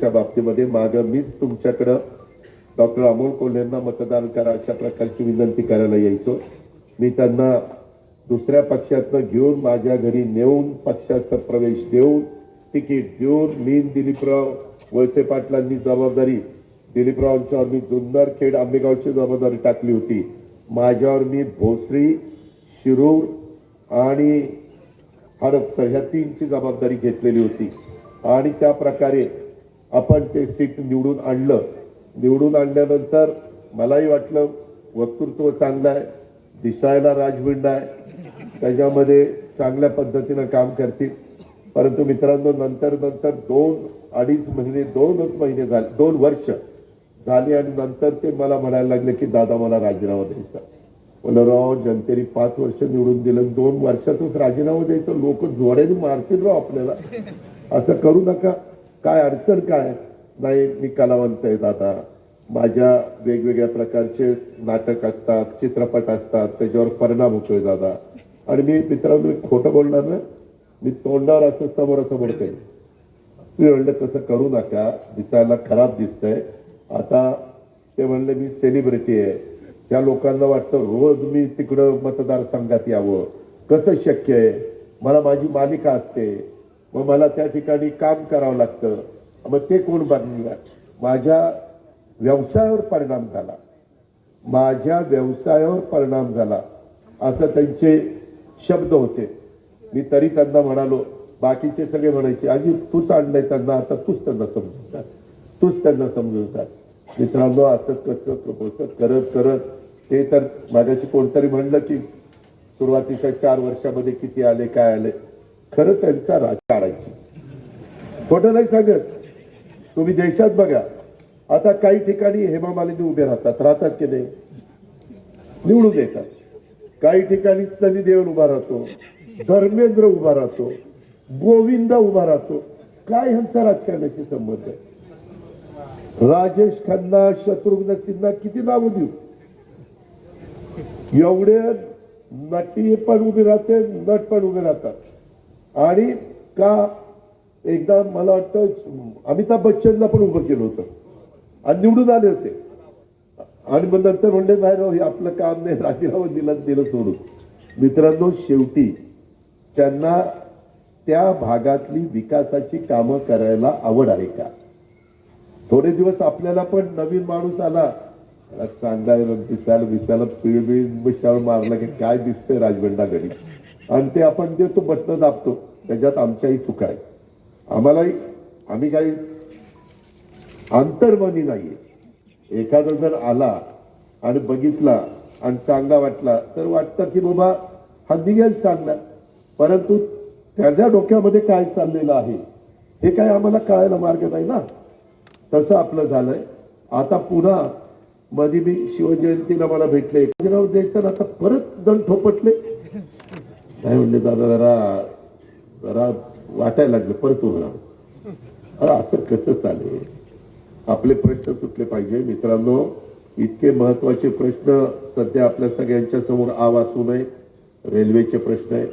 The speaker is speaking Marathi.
च्या बाबतीमध्ये माझं मीच तुमच्याकडं डॉक्टर अमोल कोल्हेंना मतदान करा अशा प्रकारची विनंती करायला यायचो. मी त्यांना दुसऱ्या पक्षातनं घेऊन माझ्या घरी नेऊन पक्षाचा प्रवेश देऊन तिकीट देऊन मी दिलीपराव वळसे पाटलांनी जबाबदारी दिलीपरावांच्यावर मी जुन्नर खेड आंबेगावची जबाबदारी टाकली होती. माझ्यावर मी भोसरी शिरूर आणि हडपसर ह्या तीनची जबाबदारी घेतलेली होती. आणि त्या प्रकारे आपण ते सीट निवडून आणलं. निवडून आणल्यानंतर मलाही वाटलं वक्तृत्व चांगलं आहे. दिसायला राजविंड आहे. त्याच्यामध्ये चांगल्या पद्धतीनं काम करतील. परंतु मित्रांनो नंतर नंतर दोन अडीच महिने दोनच महिने झाले दोन वर्ष झाली आणि नंतर ते मला म्हणायला लागले की दादा मला राजीनामा द्यायचा म्हणलं राव जनतेने पाच वर्ष निवडून दिलं. दोन वर्षातच राजीनामा द्यायचं. लोक जोड्याने मारतील राव आपल्याला. असं करू नका. काय अडचण काय? नाही मी कलावंत आहे दादा. माझ्या वेगवेगळ्या प्रकारचे नाटक असतात चित्रपट असतात त्याच्यावर परिणाम होतोय दादा. आणि मी मित्रांनो मी खोटं बोलणार ना मी तोंडावर असं समोरासमोर केलं मी म्हणलं तसं करू नका. दिसायला खराब दिसतंय. आता ते म्हणले मी सेलिब्रिटी आहे. त्या लोकांना वाटतं रोज मी तिकडं मतदारसंघात यावं. कसं शक्य आहे? मला माझी मालिका असते. मग मला त्या ठिकाणी काम करावं लागतं. मग ते कोण बनणार? माझ्या व्यवसायावर परिणाम झाला. माझ्या व्यवसायावर परिणाम झाला. असं त्यांचे शब्द होते. मी तरी त्यांना म्हणालो बाकीचे सगळे म्हणायचे आजी तूच आणलंय त्यांना आता तूच त्यांना समजून जा तूच त्यांना समजून जा मित्रांनो असं कसं बसत करत करत ते तर माझ्याशी कोणतरी म्हणलं की सुरुवातीच्या चार वर्षामध्ये किती आले काय आले? खरं त्यांचा राज खोटं नाही सांगत. तुम्ही देशात बघा. आता काही ठिकाणी हेमा मालिनी उभे राहतात. राहतात की नाही? निवडून येतात काही ठिकाणी सनी उभा राहतो. धर्मेंद्र उभा राहतो. गोविंदा उभा राहतो. काय ह्यांचा राजकारणाशी संबंध आहे? राजेश खन्ना शत्रुघ्न सिन्हा किती नावं देऊ? एवढे नटी पण उभे राहते नट पण उभे राहतात. आणि का एकदा मला वाटतं अमिताभ बच्चनला पण उभं केलं होतं. आणि निवडून आले होते. आणि मग नंतर म्हणले नाही राव हे आपलं काम नाही. राजीनामा दिलं दिलं सोडून. मित्रांनो शेवटी त्यांना त्या भागातली विकासाची कामं करायला आवड आहे का? थोडे दिवस आपल्याला पण नवीन माणूस आला. चांगला आहे दिसायला दिसायला पिळबिळ मिशाळ मारला की काय दिसतंय राजबंडाकडे आणि ते आपण देतो बटणं दाबतो. त्याच्यात आमच्याही चुका आहे आम्हालाही आम्ही काही अंतर्मनी नाहीये. एखादा जर आला आणि बघितला आणि चांगला वाटला तर वाटतं की बाबा हा निघेल चांगला. परंतु त्याच्या डोक्यामध्ये काय चाललेलं आहे हे काय आम्हाला कळायला मार्ग नाही ना? तसं आपलं झालंय. आता पुन्हा मध्ये मी शिवजयंतीला मला भेटले. राव द्यायचं आता परत दण ठोपटले. काय म्हणले दादा जरा जरा वाटायला लागलं परत उभं अरे असं कसं चालेल? आपले प्रश्न सुटले पाहिजे. मित्रांनो इतके महत्त्वाचे प्रश्न सध्या आपल्या सगळ्यांच्या समोर आव असू नये रेल्वेचे प्रश्न आहेत.